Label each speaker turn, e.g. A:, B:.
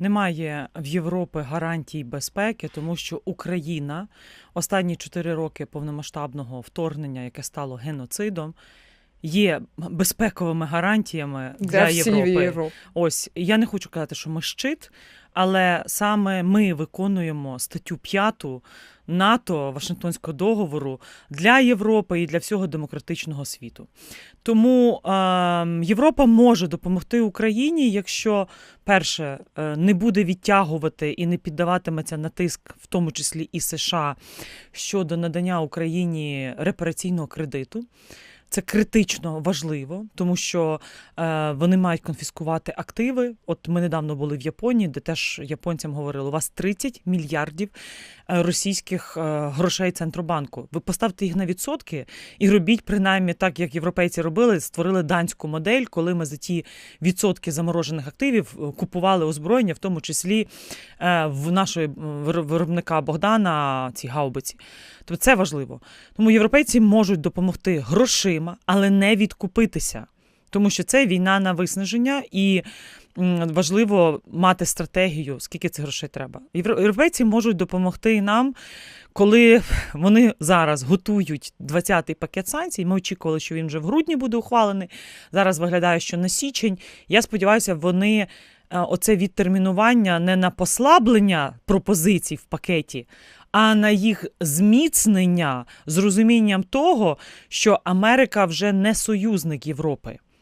A: Немає в Європі гарантій безпеки, тому що Україна останні чотири роки повномасштабного вторгнення, яке стало геноцидом, є безпековими гарантіями для,
B: Для
A: Європи.
B: Європи.
A: Ось я не хочу казати, що ми щит, але саме ми виконуємо статтю 5 НАТО Вашингтонського договору для Європи і для всього демократичного світу. Тому е, Європа може допомогти Україні, якщо перше е, не буде відтягувати і не піддаватиметься на тиск, в тому числі і США, щодо надання Україні репараційного кредиту. Це критично важливо, тому що е, вони мають конфіскувати активи. От ми недавно були в Японії, де теж японцям говорили: у вас 30 мільярдів російських е, грошей центробанку. Ви поставте їх на відсотки і робіть принаймні так, як європейці робили, створили данську модель, коли ми за ті відсотки заморожених активів е, купували озброєння, в тому числі е, в нашої виробника Богдана ці гаубиці. Тобто це важливо. Тому європейці можуть допомогти грошима, але не відкупитися. Тому що це війна на виснаження, і важливо мати стратегію, скільки цих грошей треба. Євро- Європейці можуть допомогти нам, коли вони зараз готують 20-й пакет санкцій. Ми очікували, що він вже в грудні буде ухвалений. Зараз виглядає, що на січень. Я сподіваюся, вони е, оце відтермінування не на послаблення пропозицій в пакеті, а на їх зміцнення з розумінням того, що Америка вже не союзник Європи.